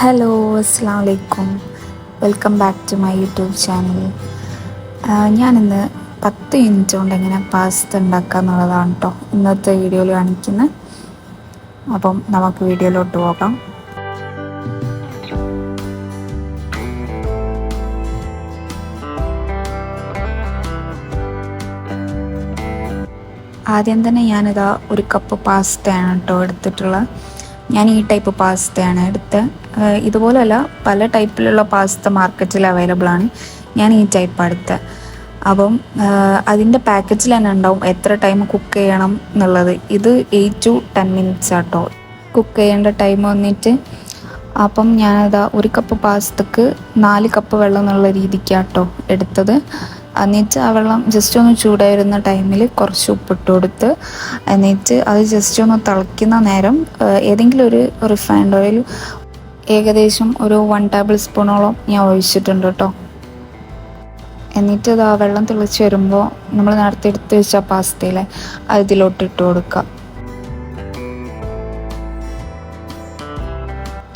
Hello അസ്സാം വലൈക്കും welcome back to my YouTube channel ഞാനിന്ന് പത്ത് മിനിറ്റ് കൊണ്ട് എങ്ങനെ പാസ്ത ഉണ്ടാക്കുക എന്നുള്ളതാണ് കേട്ടോ ഇന്നത്തെ വീഡിയോയിൽ കാണിക്കുന്നത് അപ്പം നമുക്ക് വീഡിയോയിലോട്ട് പോകാം. ആദ്യം തന്നെ ഞാനിതാ ഒരു കപ്പ് പാസ്തയാണ് കേട്ടോ എടുത്തിട്ടുള്ളത്. ഞാൻ ഈ ടൈപ്പ് പാസ്തയാണ് എടുത്തത് ഇതുപോലല്ല പല ടൈപ്പിലുള്ള പാസ്ത മാർക്കറ്റിൽ അവൈലബിൾ ആണ് ഞാൻ ഈ ടൈപ്പ് എടുത്തത് അപ്പം അതിന്റെ പാക്കറ്റിൽ തന്നെ ഉണ്ടാവും എത്ര ടൈം കുക്ക് ചെയ്യണം എന്നുള്ളത്. ഇത് eight to ten minutes auto cook ചെയ്യേണ്ട ടൈം വന്നിട്ട് അപ്പം ഞാനതാ ഒരു കപ്പ് പാസ്തക്ക് നാല് കപ്പ് വെള്ളം എന്നുള്ള രീതിക്കാട്ടോ എടുത്തത്. എന്നിട്ട് ആ വെള്ളം ജസ്റ്റ് ഒന്ന് ചൂടായി വരുന്ന ടൈമിൽ കുറച്ച് ഉപ്പിട്ട് കൊടുത്ത് എന്നിട്ട് അത് ജസ്റ്റ് ഒന്ന് തിളയ്ക്കുന്ന നേരം ഏതെങ്കിലും ഒരു റിഫൈൻഡ് ഓയിൽ ഏകദേശം ഒരു വൺ ടേബിൾ സ്പൂണോളം ഞാൻ ഒഴിച്ചിട്ടുണ്ട് കേട്ടോ എന്നിട്ട് അത് ആ വെള്ളം തിളച്ച് വരുമ്പോൾ നമ്മൾ നേരത്തെ എടുത്ത് വെച്ച പാസ്തയിലെ അത് ഇതിലോട്ട് ഇട്ട് കൊടുക്കുക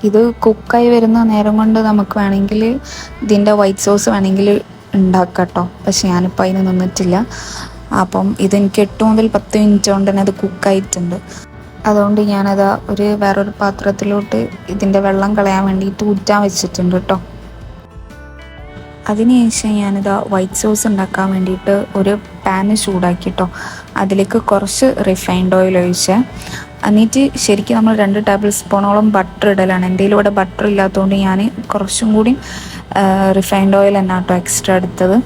ഇത് കുക്കായി വരുന്ന നേരം കൊണ്ട് നമുക്ക് വേണമെങ്കിൽ ഇതിന്റെ വൈറ്റ് സോസ് വേണമെങ്കിൽ ഉണ്ടാക്കട്ടോ. പക്ഷെ ഞാനിപ്പോൾ അതിന് നിന്നിട്ടില്ല. അപ്പം ഇതെനിക്ക് എട്ട് മുതൽ പത്ത് മിനിറ്റ് കൊണ്ട് തന്നെ അത് കുക്കായിട്ടുണ്ട്. അതുകൊണ്ട് ഞാനത് ഒരു വേറൊരു പാത്രത്തിലോട്ട് ഇതിന്റെ വെള്ളം കളയാൻ വേണ്ടിയിട്ട് ഊറ്റാൻ വെച്ചിട്ടുണ്ട് കേട്ടോ അതിനുശേഷം ഞാനിത് വൈറ്റ് സോസ് ഉണ്ടാക്കാൻ വേണ്ടിയിട്ട് ഒരു പാന് ചൂടാക്കി കേട്ടോ അതിലേക്ക് കുറച്ച് റിഫൈൻഡ് ഓയിൽ ഒഴിച്ച്. എന്നിട്ട് ശരിക്കും നമ്മൾ രണ്ട് ടേബിൾ സ്പൂണോളം ബട്ടർ ഇടലാണ്. എന്റെ ഇവിടെ ബട്ടർ ഇല്ലാത്തതുകൊണ്ട് ഞാൻ കുറച്ചും കൂടി റിഫൈൻഡ് ഓയിൽ തന്നെ കേട്ടോ എക്സ്ട്രാ എടുത്തത്.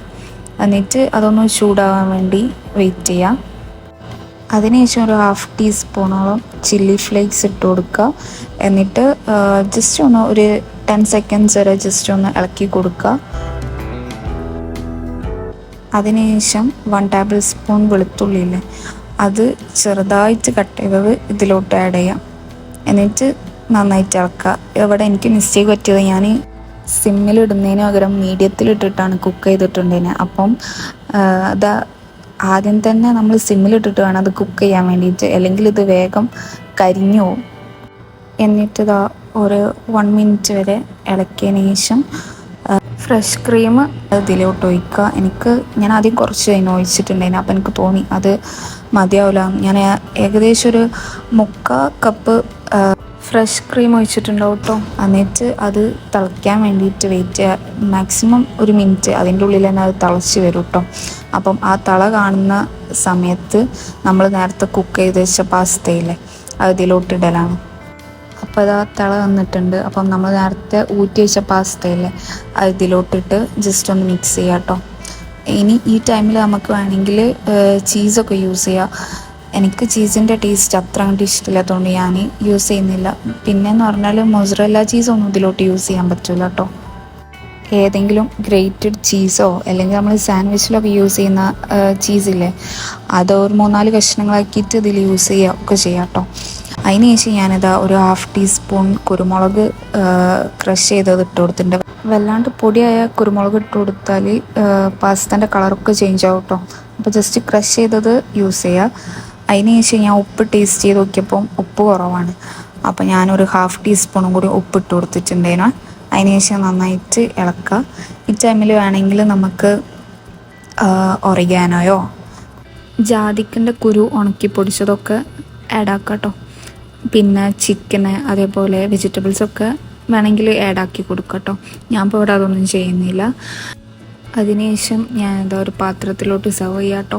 എന്നിട്ട് അതൊന്ന് ചൂടാവാൻ വേണ്ടി വെയിറ്റ് ചെയ്യാം. അതിനുശേഷം ഒരു ഹാഫ് ടീസ്പൂണോളം ചില്ലി ഫ്ലേക്സ് ഇട്ട് കൊടുക്കുക. എന്നിട്ട് ജസ്റ്റ് ഒന്ന് ഒരു ടെൻ സെക്കൻഡ്സ് വരെ ജസ്റ്റ് ഒന്ന് ഇളക്കി കൊടുക്കുക. അതിനുശേഷം വൺ ടേബിൾ സ്പൂൺ വെളുത്തുള്ളിയില്ലേ അത് ചെറുതായിട്ട് കട്ട് ചെയ്തത് ഇതിലോട്ട് ആഡ് ചെയ്യാം. എന്നിട്ട് നന്നായിട്ട് ഇളക്കുക. ഇവിടെ എനിക്ക് മിസ്റ്റേക്ക് പറ്റിയത് ഞാൻ സിമ്മിൽ ഇടുന്നതിന് പകരം മീഡിയത്തിൽ ഇട്ടിട്ടാണ് കുക്ക് ചെയ്തിട്ടുണ്ടതിന് അപ്പം അത് ആദ്യം തന്നെ നമ്മൾ സിമ്മിലിട്ടിട്ട് വേണം അത് കുക്ക് ചെയ്യാൻ വേണ്ടിയിട്ട്. അല്ലെങ്കിൽ ഇത് വേഗം കരിഞ്ഞു പോകും എന്നിട്ട് ഇതാ ഒരു വൺ മിനിറ്റ് വരെ ഇളക്കിയതിന് ശേഷം ഫ്രഷ് ക്രീം ഇതിലോട്ട് ഒഴിക്കുക. എനിക്ക് ഞാൻ ആദ്യം കുറച്ച് അതിന് ഒഴിച്ചിട്ടുണ്ടായിരുന്നു. അപ്പം എനിക്ക് തോന്നി അത് മതിയാവില്ല. ഞാൻ ഏകദേശം ഒരു മുക്കാ കപ്പ് ഫ്രഷ് ക്രീം ഒഴിച്ചിട്ടുണ്ടാവും കേട്ടോ എന്നിട്ട് അത് തിളയ്ക്കാൻ വേണ്ടിയിട്ട് വെയിറ്റ് ചെയ്യുക മാക്സിമം ഒരു മിനിറ്റ് അതിന്റെ ഉള്ളിൽ തന്നെ അത് തിളച്ച് വരും കേട്ടോ അപ്പം ആ തള കാണുന്ന സമയത്ത് നമ്മൾ നേരത്തെ കുക്ക് ചെയ്ത് വെച്ച പാസ്തയില്ലേ അത് ഇതിലോട്ടിടലാണ് അപ്പോൾ അത് ആ തിള വന്നിട്ടുണ്ട്. അപ്പം നമ്മൾ നേരത്തെ ഊറ്റി വെച്ച പാസ്തയില്ലേ അത് ഇതിലോട്ടിട്ട് ജസ്റ്റ് ഒന്ന് മിക്സ് ചെയ്യാം കേട്ടോ ഇനി ഈ ടൈമിൽ നമുക്ക് വേണമെങ്കിൽ ചീസൊക്കെ യൂസ് ചെയ്യാം. എനിക്ക് ചീസിന്റെ ടേസ്റ്റ് അത്ര അങ്ങോട്ട് ഇഷ്ടമില്ലാത്തതുകൊണ്ട് ഞാൻ യൂസ് ചെയ്യുന്നില്ല. പിന്നെന്ന് പറഞ്ഞാൽ മൊസറല്ല ചീസൊന്നും ഇതിലോട്ട് യൂസ് ചെയ്യാൻ പറ്റില്ല കേട്ടോ ഏതെങ്കിലും ഗ്രേറ്റഡ് ചീസോ അല്ലെങ്കിൽ നമ്മൾ സാൻഡ്വിച്ചിലൊക്കെ യൂസ് ചെയ്യുന്ന ചീസില്ലേ അത് ഒരു മൂന്നാൽ കഷ്ണങ്ങളാക്കിയിട്ട് ഇതിൽ യൂസ് ചെയ്യുക ഒക്കെ ചെയ്യാം കേട്ടോ അതിന് ശേഷം ഞാനിതാ ഒരു ഹാഫ് ടീസ്പൂൺ കുരുമുളക് ക്രഷ് ചെയ്തത് ഇട്ട് കൊടുത്തിട്ടുണ്ട്. വല്ലാണ്ട് പൊടിയായ കുരുമുളക് ഇട്ട് കൊടുത്താൽ പാസ്തന്റെ കളറൊക്കെ ചേഞ്ച് ആവും കേട്ടോ അപ്പോൾ ജസ്റ്റ് ക്രഷ് ചെയ്തത് യൂസ് ചെയ്യുക അതിന് ശേഷം ഞാൻ ഉപ്പ് ടേസ്റ്റ് ചെയ്ത് നോക്കിയപ്പം ഉപ്പ് കുറവാണ്. അപ്പോൾ ഞാനൊരു ഹാഫ് ടീസ്പൂണും കൂടി ഉപ്പ് ഇട്ട് കൊടുത്തിട്ടുണ്ടേനു അതിന് ശേഷം നന്നായിട്ട് ഇളക്കുക. ഈ ടൈമിൽ വേണമെങ്കിൽ നമുക്ക് ഒറിഗാനോയോ ജാതിക്കന്റെ കുരു ഉണക്കി പൊടിച്ചതൊക്കെ ആഡ് ആക്കാം കേട്ടോ പിന്നെ ചിക്കന് അതേപോലെ വെജിറ്റബിൾസൊക്കെ വേണമെങ്കിൽ ആഡ് ആക്കി കൊടുക്കാം കേട്ടോ ഞാൻ ഇപ്പോൾ ഇവിടെ അതൊന്നും ചെയ്യുന്നില്ല. അതിനുശേഷം ഞാൻ എന്താ ഒരു പാത്രത്തിലോട്ട് സെർവ് ചെയ്യാം കേട്ടോ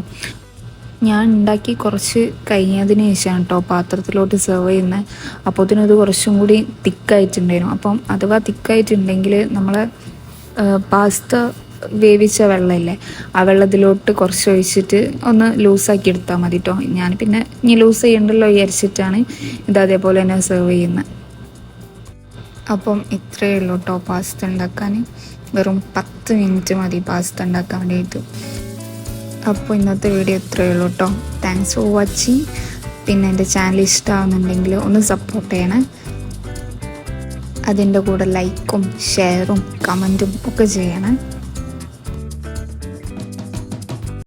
ഞാൻ ഉണ്ടാക്കി കുറച്ച് കഴിഞ്ഞതിന് ശേഷമാണ് കേട്ടോ പാത്രത്തിലോട്ട് സെർവ് ചെയ്യുന്നത് അപ്പോൾ അതിനത് കുറച്ചും കൂടി തിക്കായിട്ടുണ്ടായിരുന്നു. അപ്പം അഥവാ തിക്കായിട്ടുണ്ടെങ്കിൽ നമ്മൾ പാസ്ത വേവിച്ച വെള്ളമില്ലേ ആ വെള്ളത്തിലോട്ട് കുറച്ച് ഒഴിച്ചിട്ട് ഒന്ന് ലൂസാക്കി എടുത്താൽ മതി കേട്ടോ ഞാൻ പിന്നെ ഇനി ലൂസ് ചെയ്യണ്ടല്ലോ വിചാരിച്ചിട്ടാണ് ഇത് അതേപോലെ തന്നെ സെർവ് ചെയ്യുന്നത് അപ്പം ഇത്രയേ ഉള്ളൂ കേട്ടോ പാസ്ത ഉണ്ടാക്കാൻ വെറും പത്ത് മിനിറ്റ് മതി പാസ്ത ഉണ്ടാക്കാൻ വേണ്ടിയിട്ട്. അപ്പോൾ ഇന്നത്തെ വീഡിയോ ഇത്രയേ ഉള്ളൂ കേട്ടോ. താങ്ക്സ് ഫോർ വാച്ചിങ് പിന്നെ എന്റെ ചാനൽ ഇഷ്ടമാകുന്നുണ്ടെങ്കിൽ ഒന്ന് സപ്പോർട്ട് ചെയ്യണേ. അതിന്റെ കൂടെ ലൈക്കും ഷെയറും കമന്റും ഒക്കെ ചെയ്യണേ.